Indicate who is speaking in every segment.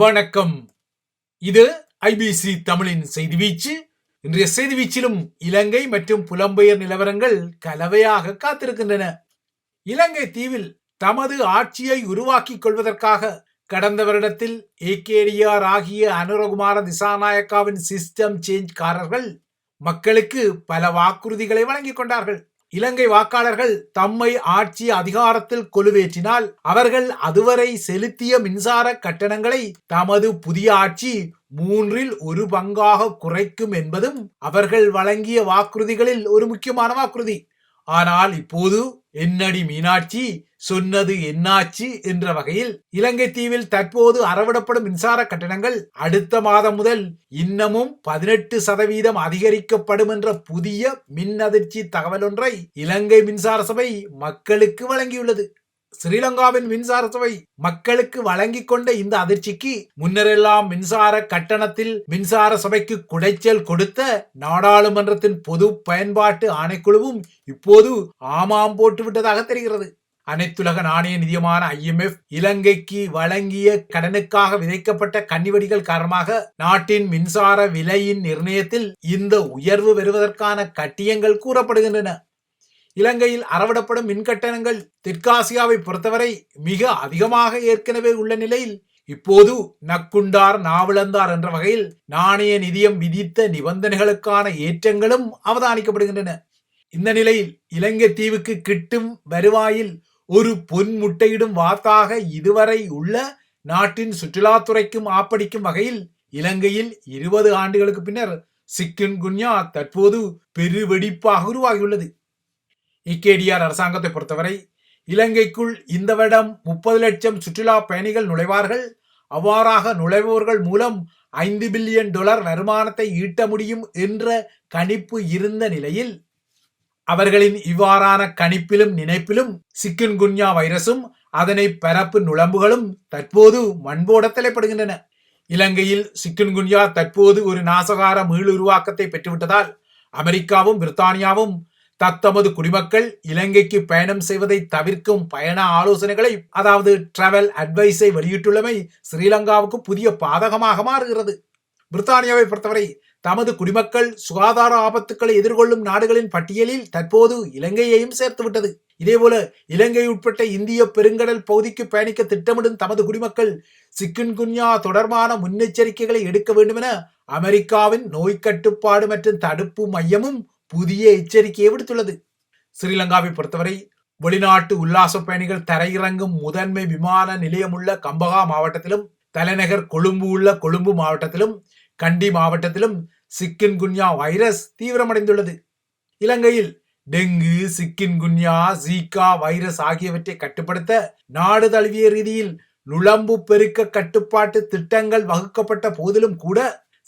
Speaker 1: வணக்கம். இது ஐபிசி தமிழின் செய்தி வீச்சு. இன்றைய செய்தி வீச்சிலும் இலங்கை மற்றும் புலம்பெயர் நிலவரங்கள் கலவையாக காத்திருக்கின்றன. இலங்கை தீவில் தமது ஆட்சியை உருவாக்கிக் கொள்வதற்காக கடந்த வருடத்தில் ஏகேடிஆர் ஆகிய அனுரகுமார திசாநாயக்காவின் சிஸ்டம் சேஞ்ச்காரர்கள் மக்களுக்கு பல வாக்குறுதிகளை வழங்கிக் கொண்டார்கள். இலங்கை வாக்காளர்கள் தம்மை ஆட்சி அதிகாரத்தில் கொலுவேற்றினால் அவர்கள் அதுவரை செலுத்திய மின்சார கட்டணங்களை தமது புதிய ஆட்சி மூன்றில் ஒரு பங்காக குறைக்கும் என்பதும் அவர்கள் வழங்கிய வாக்குறுதிகளில் ஒரு முக்கியமான வாக்குறுதி. ஆனால் இப்போது என்னடி மீனாட்சி சொன்னது என்னாச்சு என்ற வகையில் இலங்கை தீவில் தற்போது அறவிடப்படும் மின்சார கட்டணங்கள் அடுத்த மாதம் முதல் இன்னமும் பதினெட்டு சதவீதம் அதிகரிக்கப்படும் என்ற புதிய மின் அதிர்ச்சி தகவல் ஒன்றை இலங்கை மின்சார சபை மக்களுக்கு வழங்கியுள்ளது. ஸ்ரீலங்காவின் மின்சார சபை மக்களுக்கு வழங்கிக் கொண்ட இந்த அதிர்ச்சிக்கு முன்னரெல்லாம் மின்சார கட்டணத்தில் மின்சார சபைக்கு குடைச்சல் கொடுத்த நாடாளுமன்றத்தின் பொது பயன்பாட்டு ஆணைக்குழுவும் இப்போது ஆமாம் போட்டுவிட்டதாக தெரிகிறது. அனைத்துலக நாணய நிதியமான ஐஎம்எஃப் இலங்கைக்கு வழங்கிய கடனுக்காக விதைக்கப்பட்ட கன்னிவடிகள் காரணமாக நாட்டின் மின்சார விலையின் நிர்ணயத்தில் இந்த உயர்வு வருவதற்கான கட்டியங்கள் கூறப்படுகின்றன. இலங்கையில் அறவிடப்படும் மின்கட்டணங்கள் தெற்காசியாவை பொறுத்தவரை மிக அதிகமாக ஏற்கனவே உள்ள நிலையில் இப்போது நக்குண்டார் நாவலந்தார் என்ற வகையில் நாணய நிதியம் விதித்த நிபந்தனைகளுக்கான ஏற்றங்களும் அவதானிக்கப்படுகின்றன. இந்த நிலையில் இலங்கை தீவுக்கு கிட்டும் வருவாயில் ஒரு பொன் முட்டையிடும் வாத்தாக இதுவரை உள்ள நாட்டின் சுற்றுலாத்துறைக்கும் ஆப்படிக்கும் வகையில் இலங்கையில் இருபது ஆண்டுகளுக்கு பின்னர் சிக்கின் குன்யா தற்போது பெருவெடிப்பாக உருவாகியுள்ளது. இக்கேடிஆர் அரசாங்கத்தை பொறுத்தவரை இலங்கைக்குள் இந்த வருடம் முப்பது லட்சம் சுற்றுலா பயணிகள் நுழைவார்கள். அவ்வாறாக நுழைபவர்கள் மூலம் ஐந்து பில்லியன் டாலர் வருமானத்தை ஈட்ட முடியும் என்ற கணிப்பு இருந்த நிலையில் அவர்களின் இவ்வாறான கணிப்பிலும் நினைப்பிலும் சிக்கன்குன்யா வைரசும் அதனை பரப்பு நுழம்புகளும் தற்போது மண்போட தலைப்படுகின்றன. இலங்கையில் சிக்கின் குன்யா தற்போது ஒரு நாசகார மீள் உருவாக்கத்தை பெற்றுவிட்டதால் அமெரிக்காவும் பிரித்தானியாவும் தத்தமது குடிமக்கள் இலங்கைக்கு பயணம் செய்வதை தவிர்க்கும் பயண ஆலோசனைகளை அதாவது டிராவல் அட்வைஸை வெளியிட்டுள்ளமை ஸ்ரீலங்காவுக்கு புதிய பாதகமாக மாறுகிறது. பிரித்தானியாவை பொறுத்தவரை தமது குடிமக்கள் சுகாதார ஆபத்துக்களை எதிர்கொள்ளும் நாடுகளின் பட்டியலில் தற்போது இலங்கையையும் சேர்த்துவிட்டது இதேபோல இலங்கை உட்பட்ட இந்திய பெருங்கடல் பகுதிக்கு பயணிக்க திட்டமிடும் தமது குடிமக்கள் சிக்கின் குன்யா தொடர்பான முன்னெச்சரிக்கைகளை எடுக்க வேண்டும் என அமெரிக்காவின் நோய் கட்டுப்பாடு மற்றும் தடுப்பு மையமும் புதிய எச்சரிக்கையை விடுத்துள்ளது. ஸ்ரீலங்காவை பொறுத்தவரை வெளிநாட்டு உல்லாச பயணிகள் தரையிறங்கும் முதன்மை விமான நிலையமுள்ள கம்பகா மாவட்டத்திலும் தலைநகர் கொழும்பு உள்ள கொழும்பு மாவட்டத்திலும் கண்டி மாவட்டத்திலும் சிக்கின் குன்யா வைரஸ் தீவிரமடைந்துள்ளது. இலங்கையில் dengue chikungunya Zika virus ஆகியவற்றை கட்டுப்படுத்த நாடு தழுவிய ரீதியில் நுழம்பு பெருக்க கட்டுப்பாட்டு திட்டங்கள் வகுக்கப்பட்ட போதிலும் கூட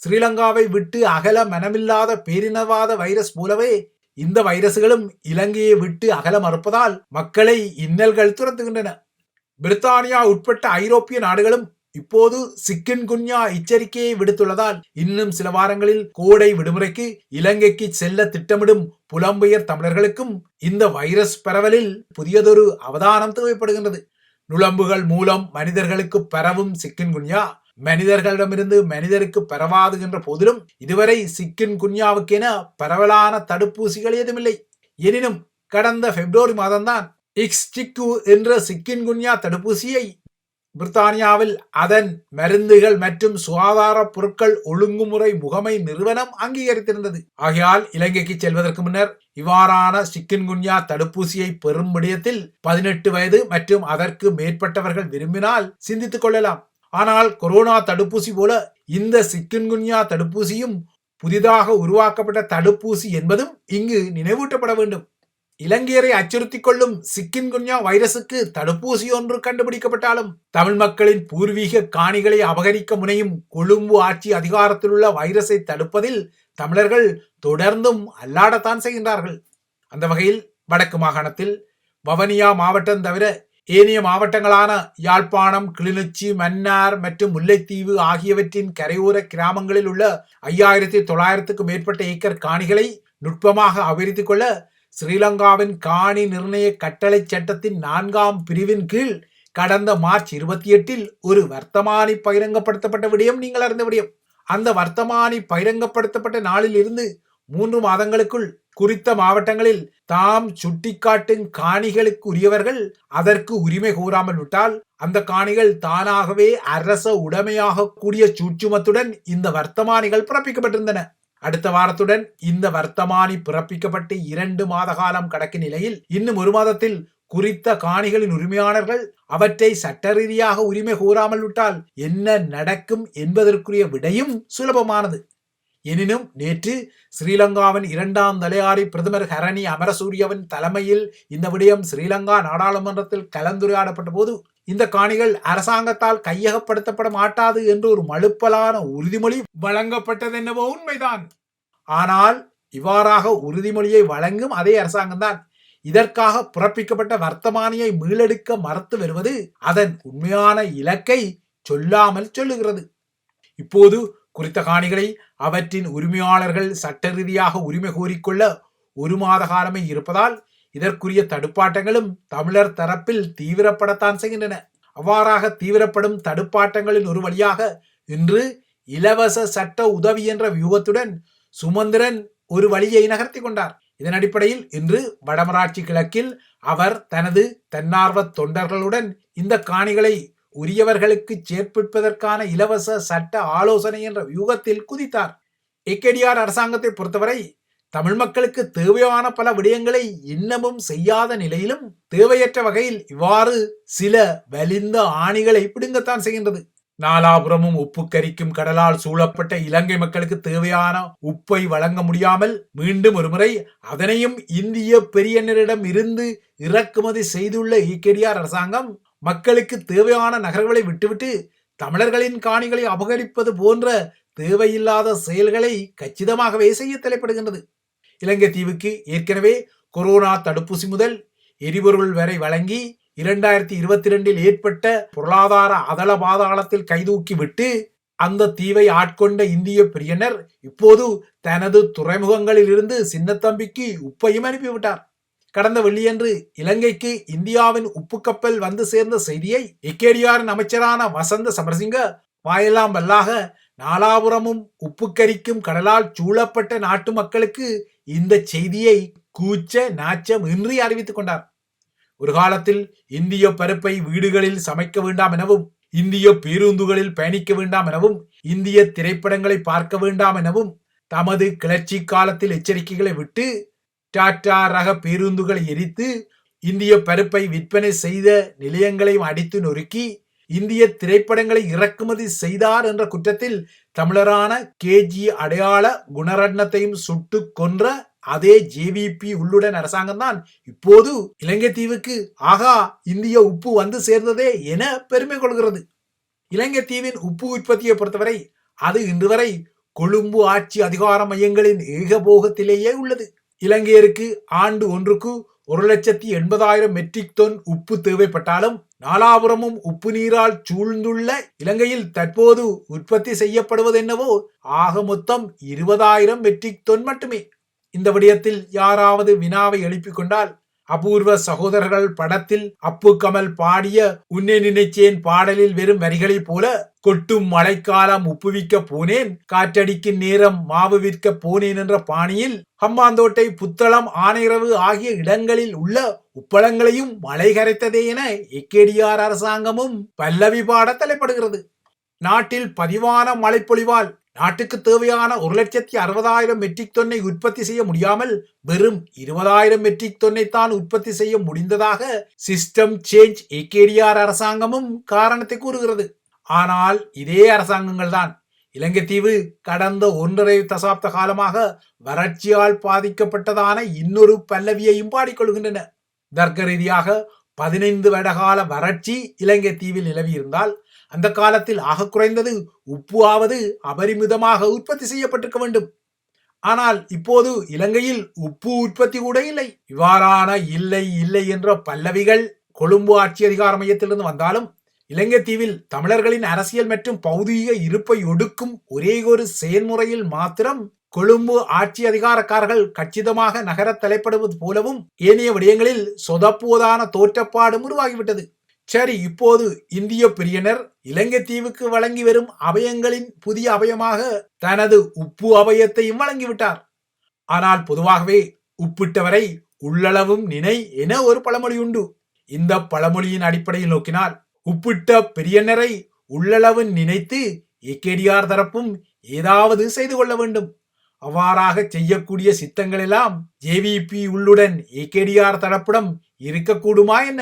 Speaker 1: ஸ்ரீலங்காவை விட்டு அகல மனமில்லாத பேரினவாத வைரஸ் போலவே இந்த வைரசுகளும் இலங்கையை விட்டு அகல மறுப்பதால் மக்களை இன்னல்கள் துரத்துகின்றன. பிரித்தானியா உட்பட்ட ஐரோப்பிய நாடுகளும் இப்போது சிக்கின் குன்யா எச்சரிக்கையை விடுத்துள்ளதால் இன்னும் சில வாரங்களில் கோடை விடுமுறைக்கு இலங்கைக்கு செல்ல திட்டமிடும் புலம்பெயர் தமிழர்களுக்கும் இந்த வைரஸ் பரவலில் புதியதொரு அவதானம் தேவைப்படுகின்றது. நுழம்புகள் மூலம் மனிதர்களுக்கு பரவும் சிக்கின் குன்யா மனிதர்களிடமிருந்து மனிதருக்கு பரவாதுகின்ற போதிலும் இதுவரை சிக்கின் குன்யாவுக்கென பரவலான தடுப்பூசிகள் ஏதுமில்லை. எனினும் கடந்த பிப்ரவரி மாதம்தான் இக்ஸ்டிக்கு என்ற சிக்கின் குன்யா தடுப்பூசியை பிரித்தானியாவில் அதன் மருந்துகள் மற்றும் சுகாதார பொருட்கள் ஒழுங்குமுறை முகமை நிறுவனம் அங்கீகரித்திருந்தது. ஆகையால் இலங்கைக்கு செல்வதற்கு முன்னர் இவ்வாறான சிக்கன்குன்யா தடுப்பூசியை பெறும் விடயத்தில் பதினெட்டு வயது மற்றும் அதற்கு மேற்பட்டவர்கள் விரும்பினால் சிந்தித்துக் கொள்ளலாம். ஆனால் கொரோனா தடுப்பூசி போல இந்த சிக்கின்குன்யா தடுப்பூசியும் புதிதாக உருவாக்கப்பட்ட தடுப்பூசி என்பதும் இங்கு நினைவூட்டப்பட வேண்டும். இலங்கையரை அச்சுறுத்திக் கொள்ளும் சிக்கின்குன்யா வைரசுக்கு தடுப்பூசி ஒன்று கண்டுபிடிக்கப்பட்டாலும் தமிழ் மக்களின் பூர்வீக காணிகளை அபகரிக்க முனையும் கொழும்பு ஆட்சி அதிகாரத்தில் உள்ள வைரஸை தடுப்பதில் தமிழர்கள் தொடர்ந்தும் அல்லாடத்தான் செய்கின்றார்கள். அந்த வகையில் வடக்கு மாகாணத்தில் வவனியா மாவட்டம் தவிர ஏனைய மாவட்டங்களான யாழ்ப்பாணம் கிளிநொச்சி மன்னார் மற்றும் முல்லைத்தீவு ஆகியவற்றின் கரையோர கிராமங்களில் உள்ள ஐயாயிரத்தி தொள்ளாயிரத்துக்கும் மேற்பட்ட ஏக்கர் காணிகளை நுட்பமாக அபிவிருத்திக் கொள்ள ஸ்ரீலங்காவின் காணி நிர்ணய கட்டளை சட்டத்தின் நான்காம் பிரிவின் கீழ் கடந்த மார்ச் இருபத்தி எட்டில் ஒரு வர்த்தமானி பகிரங்கப்படுத்தப்பட்ட விடயம் நீங்கள் அறிந்த விடயம். அந்த வர்த்தமானி பகிரங்கப்படுத்தப்பட்ட நாளில் இருந்து மூன்று மாதங்களுக்குள் குறித்த மாவட்டங்களில் தாம் சுட்டிக்காட்டும் காணிகளுக்கு உரியவர்கள் அதற்கு உரிமை கோராமல் விட்டால் அந்த காணிகள் தானாகவே அரச உடைமையாக கூடிய சூட்சுமத்துடன் இந்த வர்த்தமானிகள் பிறப்பிக்கப்பட்டிருந்தன. அடுத்த வாரத்துடன் இந்த வர்த்தமானி பிறப்பிக்கப்பட்டு இரண்டு மாத காலம் கடக்கும் நிலையில் இன்னும் ஒரு மாதத்தில் குறித்த காணிகளின் உரிமையாளர்கள் அவற்றை சட்ட ரீதியாக உரிமை கூறாமல் விட்டால் என்ன நடக்கும் என்பதற்குரிய விடையும் சுலபமானது. எனினும் நேற்று ஸ்ரீலங்காவின் இரண்டாம் தலையாரி பிரதமர் ஹரணி அமரசூரியவின் தலைமையில் இந்த விடயம் ஸ்ரீலங்கா நாடாளுமன்றத்தில் கலந்துரையாடப்பட்ட போது இந்த காணிகள் அரசாங்கத்தால் கையகப்படுத்தப்பட மாட்டாது என்று ஒரு மழுப்பலான உறுதிமொழி வழங்கப்பட்டது என்னவோ உண்மைதான். ஆனால் இவ்வாறாக உறுதிமொழியை வழங்கும் அதே அரசாங்கம்தான். இதற்காக பிறப்பிக்கப்பட்ட வர்த்தமானியை மீளெடுக்க மறுத்து வருவது அதன் உண்மையான இலக்கை சொல்லாமல் சொல்லுகிறது. இப்போது குறித்த காணிகளை அவற்றின் உரிமையாளர்கள் சட்ட ரீதியாக உரிமை கோரிக்கொள்ள ஒரு மாத காலமே இருப்பதால் இதற்குரிய தடுப்பாட்டங்களும் தமிழர் தரப்பில் தீவிரப்படத்தான் செய்கின்றன. அவ்வாறாக தீவிரப்படும் தடுப்பாட்டங்களின் ஒரு வழியாக இன்று இலவச சட்ட உதவி என்ற வியூகத்துடன் சுமந்திரன் ஒரு வழியை நகர்த்தி கொண்டார். இதன் அடிப்படையில் இன்று வடமராட்சி கிழக்கில் அவர் தனது தன்னார்வ தொண்டர்களுடன் இந்த காணிகளை உரியவர்களுக்கு சேர்ப்பிப்பதற்கான இலவச சட்ட ஆலோசனை என்ற வியூகத்தில் குதித்தார். ஏகேடிஆர் அரசாங்கத்தை பொறுத்தவரை தமிழ் மக்களுக்கு தேவையான பல விடயங்களை இன்னமும் செய்யாத நிலையிலும் தேவையற்ற வகையில் இவ்வாறு சில வலிந்த ஆணிகளை பிடுங்கத்தான் செய்கின்றது. நாலாபுரமும் உப்பு கரிக்கும் கடலால் சூழப்பட்ட இலங்கை மக்களுக்கு தேவையான உப்பை வழங்க முடியாமல் மீண்டும் ஒருமுறை அதனையும் இந்திய பெரியனரிடம் இருந்து இறக்குமதி செய்துள்ள ஈக்கடியார் அரசாங்கம் மக்களுக்கு தேவையான நகர்களை விட்டுவிட்டு தமிழர்களின் காணிகளை அபகரிப்பது போன்ற தேவையில்லாத செயல்களை கச்சிதமாகவே செய்ய தலைப்படுகின்றது. இலங்கை தீவுக்கு ஏற்கனவே கொரோனா தடுப்பூசி முதல் எரிபொருள் வரை வழங்கி இரண்டாயிரத்தி இருபத்தி ரெண்டில் ஏற்பட்ட பொருளாதார அதள பாதாளத்தில் கைதூக்கி விட்டு அந்த தீவை ஆட்கொண்ட இந்திய பிரியனர் இப்போது தனது துறைமுகங்களில் இருந்து சின்னத்தம்பிக்கு உப்பையும் அனுப்பிவிட்டார். கடந்த வெள்ளியன்று இலங்கைக்கு இந்தியாவின் உப்பு கப்பல் வந்து சேர்ந்த செய்தியை எக்கேடியாரின் அமைச்சரான வசந்த சமரசிங்க வாயெல்லாம் வல்லாக நாலாபுரமும் உப்பு கரிக்கும் கடலால் சூழப்பட்ட நாட்டு மக்களுக்கு இந்த செய்தியை கூச்ச நாச்சம் இன்றி அறிவித்துக் கொண்டார். ஒரு காலத்தில் இந்திய பருப்பை வீடுகளில் சமைக்க வேண்டாம் எனவும் இந்திய பேருந்துகளில் பயணிக்க வேண்டாம் எனவும் இந்திய திரைப்படங்களை பார்க்க வேண்டாம் எனவும் தமது கிளர்ச்சி காலத்தில் எச்சரிக்கைகளை விட்டு டாடா ரக பேருந்துகளை எரித்து இந்திய பருப்பை விற்பனை செய்த நிலையங்களையும் அடித்து நொறுக்கி இந்திய திரைப்படங்களை இறக்குமதி செய்தார் என்ற குற்றத்தில் தமிழரான கேஜி அடையாள குணரட்னத்தையும் சுட்டு கொன்ற அதே ஜேவிபி உள்ளுடன் அரசாங்கம் தான் இப்போது இலங்கை தீவுக்கு ஆகா இந்திய உப்பு வந்து சேர்ந்ததே என பெருமை கொள்கிறது. இலங்கை தீவின் உப்பு உற்பத்தியை பொறுத்தவரை அது இன்று வரை கொழும்பு ஆட்சி அதிகார மையங்களின் ஏகபோகத்திலேயே உள்ளது. இலங்கையருக்கு ஆண்டு ஒன்றுக்கு ஒரு லட்சத்தி எண்பதாயிரம் மெட்ரிக் தொன் உப்பு தேவைப்பட்டாலும் நாலாபுரமும் உப்பு நீரால் சூழ்ந்துள்ள இலங்கையில் தற்போது உற்பத்தி செய்யப்படுவது என்னவோ ஆக மொத்தம் இருபதாயிரம் மெட்ரிக் தொன் மட்டுமே. இந்த விடயத்தில் யாராவது வினாவை எழுப்பிக் கொண்டால் அபூர்வ சகோதரர்கள் படத்தில் அப்பு கமல் பாடிய உன்னை நினைச்சேன் பாடலில் வெறும் வரிகளைப் போல கொட்டும் மழைக்காலம் உப்புவிக்க போனேன் காற்றடிக்கும் நேரம் மாவு விற்க போனேன் என்ற பாணியில் ஹம்மாந்தோட்டை புத்தளம் ஆனையரவு ஆகிய இடங்களில் உள்ள உப்பளங்களையும் மழை கரைத்ததே என எக்கேடியார் அரசாங்கமும் பல்லவி பாட தலைப்படுகிறது. நாட்டில் பதிவான மழைப்பொழிவால் நாட்டுக்கு தேவையான ஒரு லட்சத்தி அறுபதாயிரம் மெட்ரிக் தொன்னை உற்பத்தி செய்ய முடியாமல் வெறும் இருபதாயிரம் மெட்ரிக் தொன்னை தான் உற்பத்தி செய்ய முடிந்ததாக சிஸ்டம் சேஞ்ச் ஏகேடிஆர் அரசாங்கமும் காரணத்தை கூறுகிறது. ஆனால் இதே அரசாங்கங்கள் தான் இலங்கை தீவு கடந்த ஒன்றரை தசாப்த காலமாக வறட்சியால் பாதிக்கப்பட்டதான இன்னொரு பல்லவியையும் பாடிக்கொள்கின்றன. தர்க்க ரீதியாக பதினைந்து வருடகால வறட்சி இலங்கை தீவில் நிலவியிருந்தால் அந்த காலத்தில் ஆக குறைந்தது உப்பு ஆவது அபரிமிதமாக உற்பத்தி செய்யப்பட்டிருக்க வேண்டும். ஆனால் இப்போது இலங்கையில் உப்பு உற்பத்தி கூட இல்லை. இவ்வாறான இல்லை இல்லை என்ற பல்லவிகள் கொழும்பு ஆட்சி அதிகார மையத்திலிருந்து வந்தாலும் இலங்கை தீவில் தமிழர்களின் அரசியல் மற்றும் பௌதீக இருப்பை ஒடுக்கும் ஒரே ஒரு செயல்முறையில் மாத்திரம் கொழும்பு ஆட்சி அதிகாரக்காரர்கள் கச்சிதமாக நகர தலைப்படுவது போலவும் ஏனைய விடயங்களில் சொதப்புவதான தோற்றப்பாடும் உருவாகிவிட்டது. சரி இப்போது இந்திய பிரியனர் இலங்கை தீவுக்கு வழங்கி வரும் அபயங்களின் புதிய அபயமாக தனது உப்பு அபயத்தையும் வழங்கிவிட்டார். ஆனால் பொதுவாகவே உப்பிட்டவரை உள்ளளவும் நினை என ஒரு பழமொழி உண்டு. இந்த பழமொழியின் அடிப்படையில் நோக்கினால் உப்பிட்ட பெரியனரை உள்ளளவு நினைத்து ஏகேடிஆர் தரப்பும் ஏதாவது செய்து கொள்ள வேண்டும். அவ்வாறாக செய்யக்கூடிய சித்தங்கள் எல்லாம் ஜேவிபி உள்ளுடன் ஏகேடிஆர் தரப்பிடம் இருக்கக்கூடுமா என்ன?